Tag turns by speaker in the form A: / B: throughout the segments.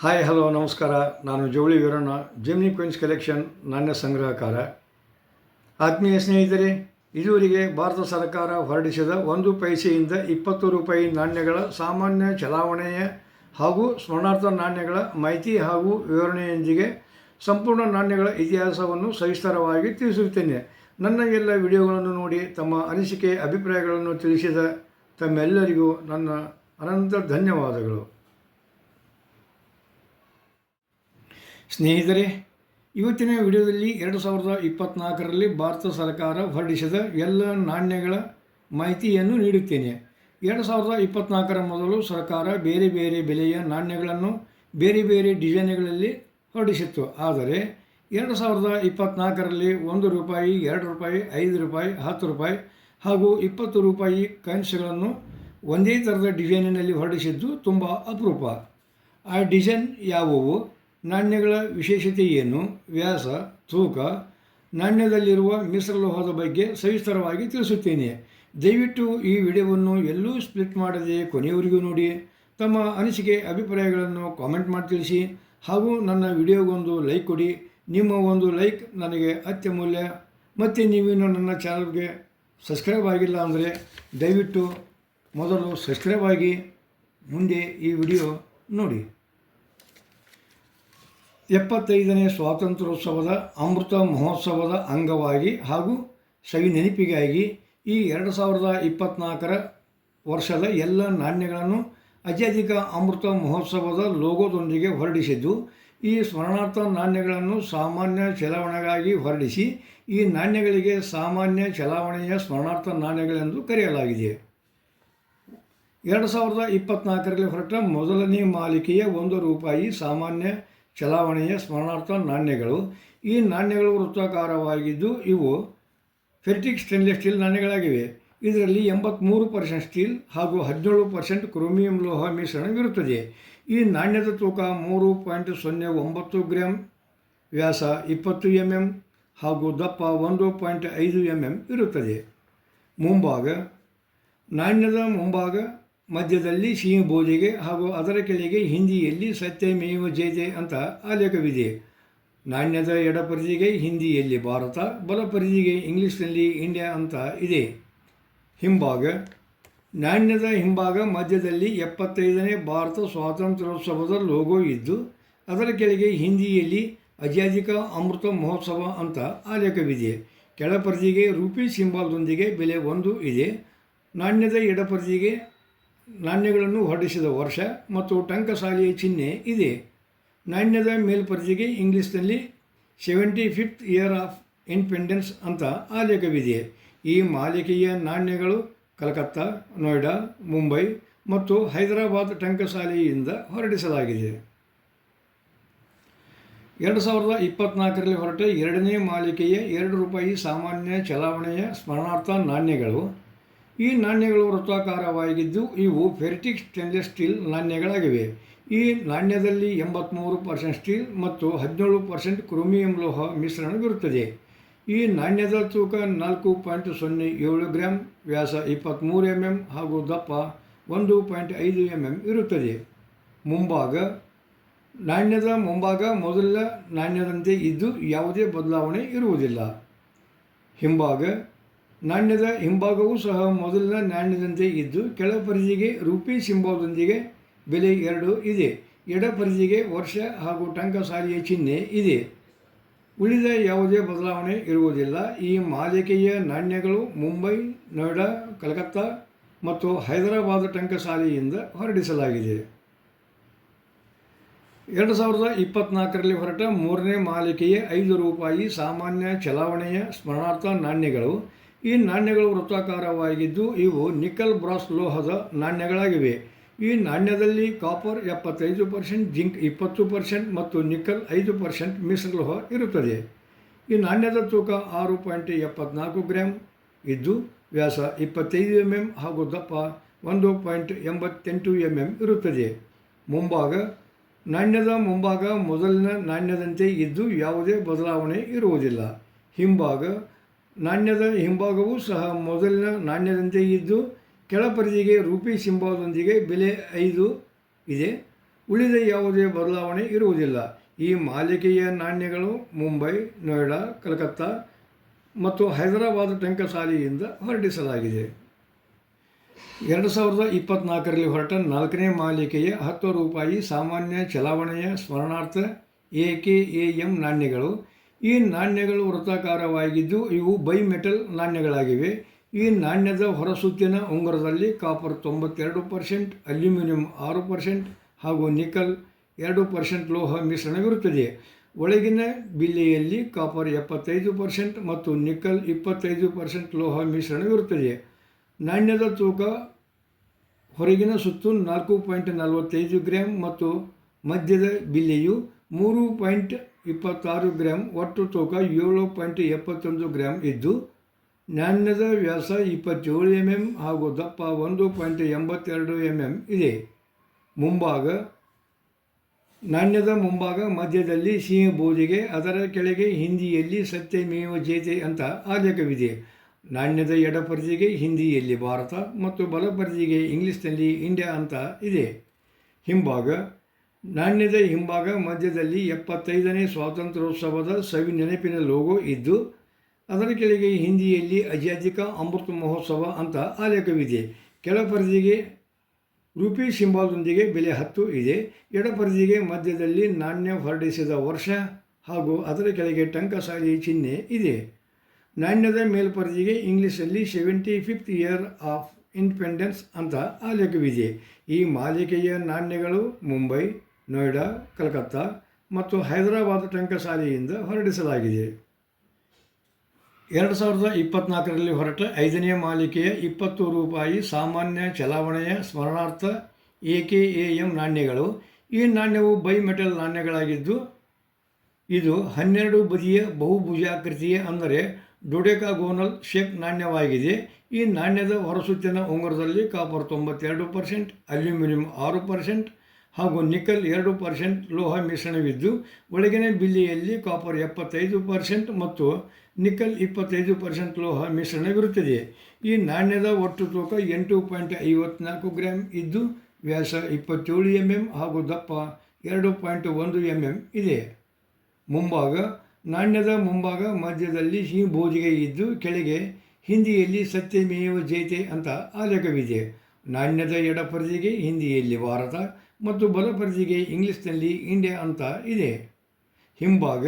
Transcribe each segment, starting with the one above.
A: Hi hello ನಮಸ್ಕಾರ. ನಾನು ಜವಳಿ ವೀರಣ್ಣ. ಜೆಮಿನಿ ಕ್ವೀನ್ಸ್ ಕಲೆಕ್ಷನ್ ನಾಣ್ಯ ಸಂಗ್ರಹಕಾರ. ಆತ್ಮೀಯ ಸ್ನೇಹಿತರೆ, ಇದುವರೆಗೆ ಭಾರತ ಸರ್ಕಾರ ಹೊರಡಿಸಿದ ಒಂದು ಪೈಸೆಯಿಂದ ಇಪ್ಪತ್ತು ರೂಪಾಯಿ ನಾಣ್ಯಗಳ ಸಾಮಾನ್ಯ ಚಲಾವಣೆಯ ಹಾಗೂ ಸ್ಮರಣಾರ್ಥ ನಾಣ್ಯಗಳ ಮಾಹಿತಿ ಹಾಗೂ ವಿವರಣೆಯೊಂದಿಗೆ ಸಂಪೂರ್ಣ ನಾಣ್ಯಗಳ ಇತಿಹಾಸವನ್ನು ಸವಿಸ್ತಾರವಾಗಿ ತಿಳಿಸುತ್ತೇನೆ. ನನ್ನ ಎಲ್ಲ ವಿಡಿಯೋಗಳನ್ನು ನೋಡಿ ತಮ್ಮ ಅನಿಸಿಕೆ, ಅಭಿಪ್ರಾಯಗಳನ್ನು ತಿಳಿಸಿದ ತಮ್ಮೆಲ್ಲರಿಗೂ ನನ್ನ ಅನಂತ ಧನ್ಯವಾದಗಳು. ಸ್ನೇಹಿತರೆ, ಇವತ್ತಿನ ವಿಡಿಯೋದಲ್ಲಿ ಎರಡು ಸಾವಿರದ ಇಪ್ಪತ್ನಾಲ್ಕರಲ್ಲಿ ಭಾರತ ಸರ್ಕಾರ ಹೊರಡಿಸಿದ ಎಲ್ಲ ನಾಣ್ಯಗಳ ಮಾಹಿತಿಯನ್ನು ನೀಡುತ್ತೇನೆ. ಎರಡು ಸಾವಿರದ ಇಪ್ಪತ್ನಾಲ್ಕರ ಮೊದಲು ಸರ್ಕಾರ ಬೇರೆ ಬೇರೆ ಬೆಲೆಯ ನಾಣ್ಯಗಳನ್ನು ಬೇರೆ ಬೇರೆ ಡಿಸೈನ್ಗಳಲ್ಲಿ ಹೊರಡಿಸಿತ್ತು. ಆದರೆ ಎರಡು ಸಾವಿರದ ಇಪ್ಪತ್ನಾಲ್ಕರಲ್ಲಿ ಒಂದು ರೂಪಾಯಿ, ಎರಡು ರೂಪಾಯಿ, ಐದು ರೂಪಾಯಿ, ಹತ್ತು ರೂಪಾಯಿ ಹಾಗೂ ಇಪ್ಪತ್ತು ರೂಪಾಯಿ ಕಾಯಿನ್ಸ್ಗಳನ್ನು ಒಂದೇ ಥರದ ಡಿಸೈನಿನಲ್ಲಿ ಹೊರಡಿಸಿದ್ದು ತುಂಬ ಅಪರೂಪ. ಆ ಡಿಸೈನ್ ಯಾವುವು? ನಾಣ್ಯಗಳ ವಿಶೇಷತೆ ಏನು? ವ್ಯಾಸ, ತೂಕ, ನಾಣ್ಯದಲ್ಲಿರುವ ಮಿಶ್ರಲೋಹದ ಬಗ್ಗೆ ಸವಿಸ್ತರವಾಗಿ ತಿಳಿಸುತ್ತೇನೆ. ದಯವಿಟ್ಟು ಈ ವಿಡಿಯೋವನ್ನು ಎಲ್ಲೂ ಸ್ಪ್ಲಿಟ್ ಮಾಡದೆ ಕೊನೆಯವರಿಗೂ ನೋಡಿ. ತಮ್ಮ ಅನಿಸಿಕೆ, ಅಭಿಪ್ರಾಯಗಳನ್ನು ಕಾಮೆಂಟ್ ಮಾಡಿ ತಿಳಿಸಿ. ಹಾಗೂ ನನ್ನ ವಿಡಿಯೋಗೊಂದು ಲೈಕ್ ಕೊಡಿ. ನಿಮ್ಮ ಒಂದು ಲೈಕ್ ನನಗೆ ಅತ್ಯಮೂಲ್ಯ. ಮತ್ತು ನೀವಿನ್ನು ನನ್ನ ಚಾನಲ್ಗೆ ಸಬ್ಸ್ಕ್ರೈಬ್ ಆಗಿಲ್ಲ ಅಂದರೆ ದಯವಿಟ್ಟು ಮೊದಲು ಸಬ್ಸ್ಕ್ರೈಬ್ ಆಗಿ, ಮುಂದೆ ಈ ವಿಡಿಯೋ ನೋಡಿ. ಎಪ್ಪತ್ತೈದನೇ ಸ್ವಾತಂತ್ರ್ಯೋತ್ಸವದ ಅಮೃತ ಮಹೋತ್ಸವದ ಅಂಗವಾಗಿ ಹಾಗೂ ಸವಿ ನೆನಪಿಗಾಗಿ ಈ ಎರಡು ಸಾವಿರದ ಇಪ್ಪತ್ತ್ನಾಲ್ಕರ ವರ್ಷದ ಎಲ್ಲ ನಾಣ್ಯಗಳನ್ನು ಅತ್ಯಧಿಕ ಅಮೃತ ಮಹೋತ್ಸವದ ಲೋಗೋದೊಂದಿಗೆ ಹೊರಡಿಸಿದ್ದು, ಈ ಸ್ಮರಣಾರ್ಥ ನಾಣ್ಯಗಳನ್ನು ಸಾಮಾನ್ಯ ಚಲಾವಣೆಗಾಗಿ ಹೊರಡಿಸಿ ಈ ನಾಣ್ಯಗಳಿಗೆ ಸಾಮಾನ್ಯ ಚಲಾವಣೆಯ ಸ್ಮರಣಾರ್ಥ ನಾಣ್ಯಗಳೆಂದು ಕರೆಯಲಾಗಿದೆ. ಎರಡು ಸಾವಿರದ ಇಪ್ಪತ್ತ್ನಾಲ್ಕರಲ್ಲಿ ಹೊರಟ ಮೊದಲನೇ ಮಾಲಿಕೆಯ ಒಂದು ರೂಪಾಯಿ ಸಾಮಾನ್ಯ ಚಲಾವಣೆಯ ಸ್ಮರಣಾರ್ಥ ನಾಣ್ಯಗಳು. ಈ ನಾಣ್ಯಗಳು ವೃತ್ತಾಕಾರವಾಗಿದ್ದು ಇವು ಫೆರ್ಟಿಕ್ ಸ್ಟೇನ್ಲೆಸ್ ಸ್ಟೀಲ್ ನಾಣ್ಯಗಳಾಗಿವೆ. ಇದರಲ್ಲಿ ಎಂಬತ್ತ್ಮೂರು ಪರ್ಸೆಂಟ್ ಸ್ಟೀಲ್ ಹಾಗೂ ಹದಿನೇಳು ಪರ್ಸೆಂಟ್ ಕ್ರೋಮಿಯಂ ಲೋಹ ಮಿಶ್ರಣವಿರುತ್ತದೆ ಈ ನಾಣ್ಯದ ತೂಕ ಮೂರು ಪಾಯಿಂಟ್ ಸೊನ್ನೆ ಒಂಬತ್ತು ಗ್ರಾಮ್ ವ್ಯಾಸ ಇಪ್ಪತ್ತು ಎಂ ಎಂ ಹಾಗೂ ದಪ್ಪ ಒಂದು ಪಾಯಿಂಟ್ ಐದು ಎಂ ಎಂ ಇರುತ್ತದೆ. ಮುಂಭಾಗ ನಾಣ್ಯದ ಮುಂಭಾಗ ಮಧ್ಯದಲ್ಲಿ ಸಿಂಹ ಬೋಧಿಗೆ ಹಾಗೂ ಅದರ ಕೆಳಗೆ ಹಿಂದಿಯಲ್ಲಿ ಸತ್ಯಮೇವ ಜಯತೆ ಅಂತ ಆಲೇಖವಿದೆ. ನಾಣ್ಯದ ಎಡಪರಿಧಿಗೆ ಹಿಂದಿಯಲ್ಲಿ ಭಾರತ, ಬಲಪರಿಧಿಗೆ ಇಂಗ್ಲೀಷ್ನಲ್ಲಿ ಇಂಡಿಯಾ ಅಂತ ಇದೆ. ಹಿಂಭಾಗ. ನಾಣ್ಯದ ಹಿಂಭಾಗ ಮಧ್ಯದಲ್ಲಿ ಎಪ್ಪತ್ತೈದನೇ ಭಾರತ ಸ್ವಾತಂತ್ರ್ಯೋತ್ಸವದ ಲೋಗೋ ಇದ್ದು, ಅದರ ಕೆಳಗೆ ಹಿಂದಿಯಲ್ಲಿ ಅಜಾದಿಕ ಅಮೃತ ಮಹೋತ್ಸವ ಅಂತ ಆಲೇಖವಿದೆ. ಕೆಳಪರಿಧಿಗೆ ರೂಪಿ ಸಿಂಬಾಲ್ದೊಂದಿಗೆ ಬೆಲೆ ಒಂದು ಇದೆ. ನಾಣ್ಯದ ಎಡಪರಿದಿಗೆ ನಾಣ್ಯಗಳನ್ನು ಹೊರಡಿಸಿದ ವರ್ಷ ಮತ್ತು ಟಂಕಸಾಲಿಯ ಚಿಹ್ನೆ ಇದೆ. ನಾಣ್ಯದ ಮೇಲ್ಪರಿಜೆಗೆ ಇಂಗ್ಲೀಷ್ನಲ್ಲಿ seventy fifth year of independence ಅಂತ ಆಲೇಖವಿದೆ. ಈ ಮಾಲಿಕೆಯ ನಾಣ್ಯಗಳು ಕಲ್ಕತ್ತಾ, ನೋಯ್ಡಾ, ಮುಂಬೈ ಮತ್ತು ಹೈದರಾಬಾದ್ ಟಂಕಸಾಲೆಯಿಂದ ಹೊರಡಿಸಲಾಗಿದೆ. ಎರಡು ಸಾವಿರದ ಇಪ್ಪತ್ನಾಲ್ಕರಲ್ಲಿ ಹೊರಟ ಎರಡನೇ ಮಾಲಿಕೆಯ ಎರಡು ರೂಪಾಯಿ ಸಾಮಾನ್ಯ ಚಲಾವಣೆಯ ಸ್ಮರಣಾರ್ಥ ನಾಣ್ಯಗಳು ಈ ನಾಣ್ಯಗಳು ವೃತ್ತಾಕಾರವಾಗಿದ್ದು ಇವು ಫೆರಿಟಿಕ್ ಸ್ಟೇನ್ಲೆಸ್ ಸ್ಟೀಲ್ ನಾಣ್ಯಗಳಾಗಿವೆ. ಈ ನಾಣ್ಯದಲ್ಲಿ ಎಂಬತ್ತ್ಮೂರು ಪರ್ಸೆಂಟ್ ಸ್ಟೀಲ್ ಮತ್ತು ಹದಿನೇಳು ಪರ್ಸೆಂಟ್ ಕ್ರೋಮಿಯಂ ಲೋಹ ಮಿಶ್ರಣವಿರುತ್ತದೆ ಈ ನಾಣ್ಯದ ತೂಕ ನಾಲ್ಕು ಪಾಯಿಂಟ್ ಸೊನ್ನೆ ಏಳು ಗ್ರಾಮ್ ವ್ಯಾಸ ಇಪ್ಪತ್ತ್ಮೂರು ಎಂ ಎಂ ಹಾಗೂ ದಪ್ಪ ಒಂದು ಪಾಯಿಂಟ್ ಐದು ಎಂ ಎಂ ಇರುತ್ತದೆ. ಮುಂಭಾಗ, ನಾಣ್ಯದ ಮುಂಭಾಗ ಮೊದಲ ನಾಣ್ಯದಂತೆ ಇದ್ದು ಯಾವುದೇ ಬದಲಾವಣೆ ಇರುವುದಿಲ್ಲ. ಹಿಂಭಾಗ ನಾಣ್ಯದ ಹಿಂಭಾಗವೂ ಸಹ ಮೊದಲಿನ ನಾಣ್ಯದಂತೆ ಇದ್ದು, ಕೆಳ ಪರಿಧಿಗೆ ರೂಪಿ ಸಿಂಬಾದೊಂದಿಗೆ ಬೆಲೆ ಎರಡು ಇದೆ. ಎಡ ಪರಿಧಿಗೆ ವರ್ಷ ಹಾಗೂ ಟಂಕಸಾಲಿಯ ಚಿಹ್ನೆ ಇದೆ. ಉಳಿದ ಯಾವುದೇ ಬದಲಾವಣೆ ಇರುವುದಿಲ್ಲ. ಈ ಮಾಲಿಕೆಯ ನಾಣ್ಯಗಳು ಮುಂಬೈ, ನೋಯ್ಡಾ, ಕಲ್ಕತ್ತಾ ಮತ್ತು ಹೈದರಾಬಾದ್ ಟಂಕಸಾಲೆಯಿಂದ ಹೊರಡಿಸಲಾಗಿದೆ. ಎರಡು ಸಾವಿರದ ಇಪ್ಪತ್ತ್ನಾಲ್ಕರಲ್ಲಿ ಹೊರಟ ಮೂರನೇ ಮಾಲಿಕೆಯ ಐದು ರೂಪಾಯಿ ಸಾಮಾನ್ಯ ಚಲಾವಣೆಯ ಸ್ಮರಣಾರ್ಥ ನಾಣ್ಯಗಳು ಈ ನಾಣ್ಯಗಳು ವೃತ್ತಾಕಾರವಾಗಿದ್ದು ಇವು ನಿಕಲ್ ಬ್ರಾಸ್ ಲೋಹದ ನಾಣ್ಯಗಳಾಗಿವೆ. ಈ ನಾಣ್ಯದಲ್ಲಿ ಕಾಪರ್ ಎಪ್ಪತ್ತೈದು ಪರ್ಸೆಂಟ್ ಜಿಂಕ್ ಇಪ್ಪತ್ತು ಪರ್ಸೆಂಟ್ ಮತ್ತು ನಿಕಲ್ ಐದು ಪರ್ಸೆಂಟ್ ಮಿಶ್ರಲೋಹ ಇರುತ್ತದೆ. ಈ ನಾಣ್ಯದ ತೂಕ ಆರು ಪಾಯಿಂಟ್ ಎಪ್ಪತ್ನಾಲ್ಕು ಗ್ರಾಮ್ ಇದ್ದು ವ್ಯಾಸ ಇಪ್ಪತ್ತೈದು ಎಂ ಎಂ ಹಾಗೂ ದಪ್ಪ ಒಂದು ಪಾಯಿಂಟ್ ಎಂಬತ್ತೆಂಟು ಎಂ ಎಂ ಇರುತ್ತದೆ. ಮುಂಭಾಗ, ನಾಣ್ಯದ ಮುಂಭಾಗ ಮೊದಲಿನ ನಾಣ್ಯದಂತೆ ಇದ್ದು ಯಾವುದೇ ಬದಲಾವಣೆ ಇರುವುದಿಲ್ಲ. ಹಿಂಭಾಗ ನಾಣ್ಯದ ಹಿಂಭಾಗವೂ ಸಹ ಮೊದಲಿನ ನಾಣ್ಯದಂತೆ ಇದ್ದು, ಕೆಳಪರಿಧಿಗೆ ರೂಪಿ ಸಿಂಬಾದೊಂದಿಗೆ ಬೆಲೆ ಐದು ಇದೆ. ಉಳಿದ ಯಾವುದೇ ಬದಲಾವಣೆ ಇರುವುದಿಲ್ಲ. ಈ ಮಾಲಿಕೆಯ ನಾಣ್ಯಗಳು ಮುಂಬೈ, ನೋಯ್ಡಾ, ಕಲ್ಕತ್ತಾ ಮತ್ತು ಹೈದರಾಬಾದ್ ಟಂಕಸಾಲಿಯಿಂದ ಹೊರಡಿಸಲಾಗಿದೆ. ಎರಡು ಸಾವಿರದ ಇಪ್ಪತ್ತ್ನಾಲ್ಕರಲ್ಲಿ ಹೊರಟ ನಾಲ್ಕನೇ ಮಾಲಿಕೆಯ ಹತ್ತು ರೂಪಾಯಿ ಸಾಮಾನ್ಯ ಚಲಾವಣೆಯ ಸ್ಮರಣಾರ್ಥ ಎ ಕೆ ಎ ಎಂ ನಾಣ್ಯಗಳು ಈ ನಾಣ್ಯಗಳು ವೃತ್ತಾಕಾರವಾಗಿದ್ದು ಇವು ಬೈ ಮೆಟಲ್ ನಾಣ್ಯಗಳಾಗಿವೆ. ಈ ನಾಣ್ಯದ ಹೊರಸುತ್ತಿನ ಉಂಗುರದಲ್ಲಿ ಕಾಪರ್ ತೊಂಬತ್ತೆರಡು ಪರ್ಸೆಂಟ್, ಅಲ್ಯೂಮಿನಿಯಂ ಆರು ಪರ್ಸೆಂಟ್ ಹಾಗೂ ನಿಕಲ್ ಎರಡು ಪರ್ಸೆಂಟ್ ಲೋಹ ಮಿಶ್ರಣವಿರುತ್ತದೆ. ಒಳಗಿನ ಬಿಲ್ಲೆಯಲ್ಲಿ ಕಾಪರ್ ಎಪ್ಪತ್ತೈದು ಪರ್ಸೆಂಟ್ ಮತ್ತು ನಿಕಲ್ ಇಪ್ಪತ್ತೈದು ಪರ್ಸೆಂಟ್ ಲೋಹ ಮಿಶ್ರಣವಿರುತ್ತದೆ. ನಾಣ್ಯದ ತೂಕ ಹೊರಗಿನ ಸುತ್ತು ನಾಲ್ಕು ಪಾಯಿಂಟ್ ನಲವತ್ತೈದು ಗ್ರಾಮ್ ಮತ್ತು ಮಧ್ಯದ ಬಿಲ್ಲೆಯು ಮೂರು ಪಾಯಿಂಟ್ ಇಪ್ಪತ್ತಾರು ಗ್ರಾಮ್ ಒಟ್ಟು ತೂಕ ಏಳು ಪಾಯಿಂಟ್ ಎಪ್ಪತ್ತೊಂದು ಗ್ರಾಮ್ ಇದ್ದು, ನಾಣ್ಯದ ವ್ಯಾಸ ಇಪ್ಪತ್ತೇಳು ಎಂ ಎಂ ಹಾಗೂ ದಪ್ಪ ಒಂದು ಪಾಯಿಂಟ್ ಎಂಬತ್ತೆರಡು ಎಂ ಎಂ ಇದೆ. ಮುಂಭಾಗ, ನಾಣ್ಯದ ಮುಂಭಾಗ ಮಧ್ಯದಲ್ಲಿ ಸಿಂಹ ಬೋಧಿಗೆ ಅದರ ಕೆಳಗೆ ಹಿಂದಿಯಲ್ಲಿ ಸತ್ಯ ಮೇವ ಜೇತೆ ಅಂತ ಆಲೇಖವಿದೆ. ನಾಣ್ಯದ ಎಡಪರ್ಜಿಗೆ ಹಿಂದಿಯಲ್ಲಿ ಭಾರತ ಮತ್ತು ಬಲಪರ್ಜಿಗೆ ಇಂಗ್ಲೀಷ್ನಲ್ಲಿ ಇಂಡಿಯಾ ಅಂತ ಇದೆ. ಹಿಂಭಾಗ ನಾಣ್ಯದ ಹಿಂಭಾಗ ಮಧ್ಯದಲ್ಲಿ ಎಪ್ಪತ್ತೈದನೇ ಸ್ವಾತಂತ್ರ್ಯೋತ್ಸವದ ಸವಿ ನೆನಪಿನ ಲೋಗೋ ಇದ್ದು, ಅದರ ಕೆಳಗೆ ಹಿಂದಿಯಲ್ಲಿ ಅಜಾಧಿಕ ಅಮೃತ ಮಹೋತ್ಸವ ಅಂತ ಆಲೇಖವಿದೆ. ಕೆಳಪರದಿಗೆ ರೂಪಿ ಸಿಂಬಾಲ್ದೊಂದಿಗೆ ಬೆಲೆ ಹತ್ತು ಇದೆ. ಎಡಪರದಿಗೆ ಮಧ್ಯದಲ್ಲಿ ನಾಣ್ಯ ಹೊರಡಿಸಿದ ವರ್ಷ ಹಾಗೂ ಅದರ ಕೆಳಗೆ ಟಂಕಸಾಲಿ ಚಿಹ್ನೆ ಇದೆ. ನಾಣ್ಯದ ಮೇಲ್ಪರದಿಗೆ ಇಂಗ್ಲೀಷಲ್ಲಿ seventy fifth year of independence ಅಂತ ಆಲೇಖವಿದೆ. ಈ ಮಾಲಿಕೆಯ ನಾಣ್ಯಗಳು ಮುಂಬೈ ನೋಯ್ಡಾ, ಕಲ್ಕತ್ತಾ ಮತ್ತು ಹೈದರಾಬಾದ್ ಟಂಕಸಾಲೆಯಿಂದ ಹೊರಡಿಸಲಾಗಿದೆ. ಎರಡು ಸಾವಿರದ ಇಪ್ಪತ್ನಾಲ್ಕರಲ್ಲಿ ಹೊರಟ ಐದನೇ ಮಾಲಿಕೆಯ ಇಪ್ಪತ್ತು ರೂಪಾಯಿ ಸಾಮಾನ್ಯ ಚಲಾವಣೆಯ ಸ್ಮರಣಾರ್ಥ ಎ ಕೆ ಎ ಎಂ ನಾಣ್ಯಗಳು. ಈ ನಾಣ್ಯವು ಬೈ ಮೆಟಲ್ ನಾಣ್ಯಗಳಾಗಿದ್ದು, ಇದು ಹನ್ನೆರಡು ಬದಿಯ ಬಹುಭುಜಾಕೃತಿಯ ಅಂದರೆ ಡೊಡೆಕಾಗೋನಲ್ ಶೇಪ್ ನಾಣ್ಯವಾಗಿದೆ. ಈ ನಾಣ್ಯದ ಹೊರಸುತ್ತಿನ ಉಂಗುರದಲ್ಲಿ ಕಾಪರ್ ತೊಂಬತ್ತೆರಡು ಪರ್ಸೆಂಟ್, ಅಲ್ಯೂಮಿನಿಯಂ ಆರು ಪರ್ಸೆಂಟ್ ಹಾಗೂ ನಿಕಲ್ ಎರಡು ಪರ್ಸೆಂಟ್ ಲೋಹ ಮಿಶ್ರಣವಿದ್ದು, ಒಳಗಿನ ಬಿಲ್ಲಿಯಲ್ಲಿ ಕಾಪರ್ ಎಪ್ಪತ್ತೈದು ಪರ್ಸೆಂಟ್ ಮತ್ತು ನಿಕಲ್ ಇಪ್ಪತ್ತೈದು ಪರ್ಸೆಂಟ್ ಲೋಹ ಮಿಶ್ರಣವಿರುತ್ತದೆ. ಈ ನಾಣ್ಯದ ಒಟ್ಟು ತೂಕ ಎಂಟು ಪಾಯಿಂಟ್ ಐವತ್ನಾಲ್ಕು ಗ್ರಾಮ್ ಇದ್ದು, ವ್ಯಾಸ ಇಪ್ಪತ್ತೇಳು ಎಂ ಎಂ ಹಾಗೂ ದಪ್ಪ ಎರಡು ಪಾಯಿಂಟ್ ಒಂದು ಎಂ ಎಂ ಇದೆ. ಮುಂಭಾಗ, ನಾಣ್ಯದ ಮುಂಭಾಗ ಮಧ್ಯದಲ್ಲಿ ಬೋಧಿಗೆ ಇದ್ದು, ಕೆಳಗೆ ಹಿಂದಿಯಲ್ಲಿ ಸತ್ಯಮೇವ ಜೈತೆ ಅಂತ ಆಲೇಖವಿದೆ. ನಾಣ್ಯದ ಎಡಪರದಿಗೆ ಹಿಂದಿಯಲ್ಲಿ ಭಾರತ ಮತ್ತು ಬಲಪರಿಧಿಗೆ ಇಂಗ್ಲೀಷ್ನಲ್ಲಿ ಇಂಡಿಯಾ ಅಂತ ಇದೆ. ಹಿಂಭಾಗ.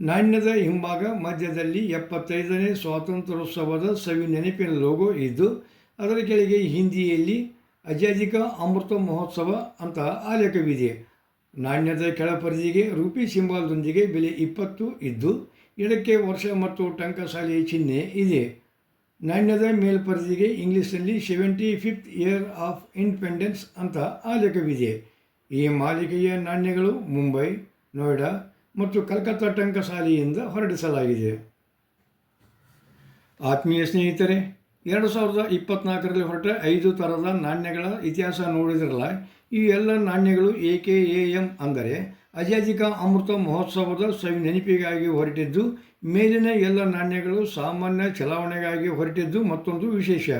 A: ನಾಣ್ಯದ ಹಿಂಭಾಗ. ಮಧ್ಯದಲ್ಲಿ ಎಪ್ಪತ್ತೈದನೇ ಸ್ವಾತಂತ್ರ್ಯೋತ್ಸವದ ಸವಿ ನೆನಪಿನ ಲೋಗೋ ಇದ್ದು ಅದರ ಕೆಳಗೆ ಹಿಂದಿಯಲ್ಲಿ ಅಜಾದಿಕ ಅಮೃತ ಮಹೋತ್ಸವ ಅಂತ ಆಲೇಖವಿದೆ. ನಾಣ್ಯದ ಕೆಳಪರಿಧಿಗೆ ರೂಪಿ ಸಿಂಬಾಲ್ದೊಂದಿಗೆ ಬೆಲೆ ಇಪ್ಪತ್ತು ಇದ್ದು ಇದಕ್ಕೆ ವರ್ಷ ಮತ್ತು ಟಂಕಸಾಲೆಯ ಚಿಹ್ನೆ ಇದೆ. ನಾಣ್ಯದ ಮೇಲ್ಪರದಿಗೆ ಇಂಗ್ಲೀಷ್ನಲ್ಲಿ seventy fifth year of independence ಅಂತ ಆಲೇಖವಿದೆ. ಈ ಮಾಲಿಕೆಯ ನಾಣ್ಯಗಳು ಮುಂಬೈ, ನೋಯ್ಡಾ ಮತ್ತು ಕಲ್ಕತ್ತಾ ಟಂಕಸಾಲಿಯಿಂದ ಹೊರಡಿಸಲಾಗಿದೆ. ಆತ್ಮೀಯ ಸ್ನೇಹಿತರೆ, ಎರಡು ಸಾವಿರದ ಇಪ್ಪತ್ತ್ನಾಲ್ಕರಲ್ಲಿ ಹೊರಟ ಐದು ಥರದ ನಾಣ್ಯಗಳ ಇತಿಹಾಸ ನೋಡಿದ್ರಲ್ಲ, ಈ ಎಲ್ಲ ನಾಣ್ಯಗಳು ಎ ಕೆ ಎ ಎಂ ಅಂದರೆ ಅಜಾಜಿಕ ಅಮೃತ ಮಹೋತ್ಸವದ ಸವಿ ನೆನಪಿಗಾಗಿ ಹೊರಟಿದ್ದು, ಮೇಲಿನ ಎಲ್ಲ ನಾಣ್ಯಗಳು ಸಾಮಾನ್ಯ ಚಲಾವಣೆಗಾಗಿ ಹೊರಟಿದ್ದು ಮತ್ತೊಂದು ವಿಶೇಷ.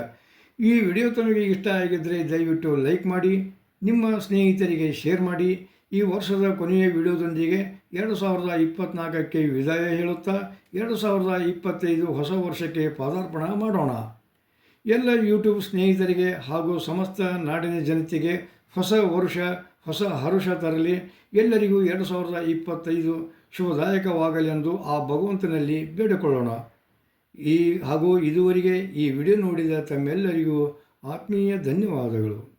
A: ಈ ವಿಡಿಯೋ ತಮಗೆ ಇಷ್ಟ ಆಗಿದ್ದರೆ ದಯವಿಟ್ಟು ಲೈಕ್ ಮಾಡಿ, ನಿಮ್ಮ ಸ್ನೇಹಿತರಿಗೆ ಶೇರ್ ಮಾಡಿ. ಈ ವರ್ಷದ ಕೊನೆಯ ವಿಡಿಯೋದೊಂದಿಗೆ ಎರಡು ಸಾವಿರದ ಇಪ್ಪತ್ತ್ನಾಲ್ಕಕ್ಕೆ ವಿದಾಯ ಹೇಳುತ್ತಾ, ಎರಡು ಸಾವಿರದ ಇಪ್ಪತ್ತೈದು ಹೊಸ ವರ್ಷಕ್ಕೆ ಪಾದಾರ್ಪಣ ಮಾಡೋಣ. ಎಲ್ಲ ಯೂಟ್ಯೂಬ್ ಸ್ನೇಹಿತರಿಗೆ ಹಾಗೂ ಸಮಸ್ತ ನಾಡಿನ ಜನತೆಗೆ ಹೊಸ ವರ್ಷ ಹೊಸ ಹರುಷ ತರಲಿ. ಎಲ್ಲರಿಗೂ ಎರಡು ಸಾವಿರದ ಇಪ್ಪತ್ತೈದು ಶುಭದಾಯಕವಾಗಲೆಂದು ಆ ಭಗವಂತನಲ್ಲಿ ಬೇಡಿಕೊಳ್ಳೋಣ. ಈ ಹಾಗೂ ಇದುವರೆಗೆ ಈ ವಿಡಿಯೋ ನೋಡಿದ ತಮ್ಮೆಲ್ಲರಿಗೂ ಆತ್ಮೀಯ ಧನ್ಯವಾದಗಳು.